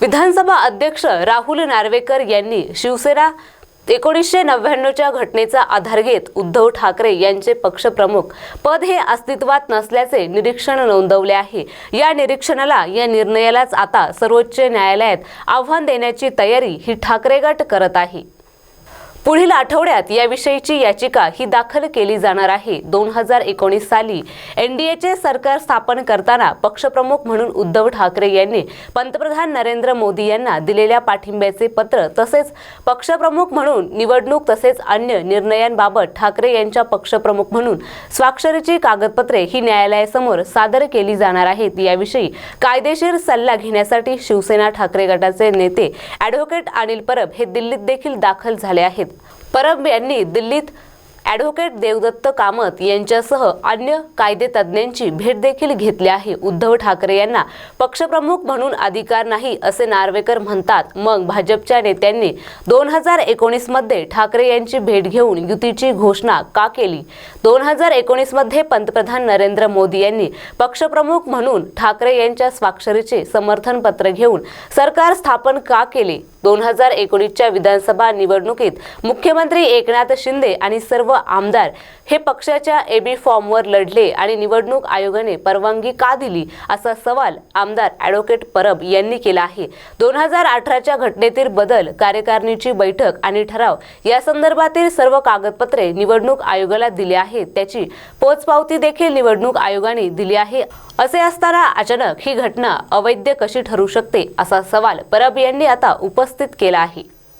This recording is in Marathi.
विधानसभा अध्यक्ष राहुल नार्वेकर यांनी शिवसेना एकोणीसशे नव्याण्णवच्या घटनेचा आधार घेत उद्धव ठाकरे यांचे पक्षप्रमुख पद हे अस्तित्वात नसल्याचे निरीक्षण नोंदवले आहे. या निरीक्षणाला या निर्णयालाच आता सर्वोच्च न्यायालयात आव्हान देण्याची तयारी ही ठाकरे गट करत आहे. पुढील आठवड्यात याविषयीची याचिका ही दाखल केली जाणार आहे. दोन हजार एकोणीस साली एनडीएचे सरकार स्थापन करताना पक्षप्रमुख म्हणून उद्धव ठाकरे यांनी पंतप्रधान नरेंद्र मोदी यांना दिलेल्या पाठिंब्याचे पत्र तसेच पक्षप्रमुख म्हणून निवडणूक तसेच अन्य निर्णयांबाबत ठाकरे यांच्या पक्षप्रमुख म्हणून स्वाक्षरीची कागदपत्रे ही न्यायालयासमोर सादर केली जाणार आहेत. याविषयी कायदेशीर सल्ला घेण्यासाठी शिवसेना ठाकरे गटाचे नेते ॲडव्होकेट अनिल परब हे दिल्लीत देखील दाखल झाले आहेत. परब यांनी दिल्लीत ॲडव्होकेट देवदत्त कामत यांच्यासह अन्य कायदेतज्ञांची भेट देखील घेतली आहे. उद्धव ठाकरे यांना पक्षप्रमुख म्हणून अधिकार नाही असे नार्वेकर म्हणतात. मग भाजपच्या नेत्यांनी दोन हजार एकोणीसमध्ये ठाकरे यांची भेट घेऊन युतीची घोषणा का केली? दोन हजार एकोणीसमध्ये पंतप्रधान नरेंद्र मोदी यांनी पक्षप्रमुख म्हणून ठाकरे यांच्या स्वाक्षरीचे समर्थन पत्र घेऊन सरकार स्थापन का केले? दोन हजार एकोणीसच्या विधानसभा निवडणुकीत मुख्यमंत्री एकनाथ शिंदे आणि सर्व आमदार हे पक्षाच्या एबी फॉर्मवर लढले आणि निवडणूक आयोगाने परवानगी का दिली असा सवाल आमदार ॲडव्होकेट परब यांनी केला आहे. दोन हजार अठराच्या घटनेतील बदल कार्यकारिणीची बैठक आणि ठराव या संदर्भातील सर्व कागदपत्रे निवडणूक आयोगाला दिली आहेत. त्याची पोचपावती देखील निवडणूक आयोगाने दिली आहे. असे असताना अचानक ही घटना अवैध कशी ठरू शकते असा सवाल परब यांनी आता उपस्थित केला आहे.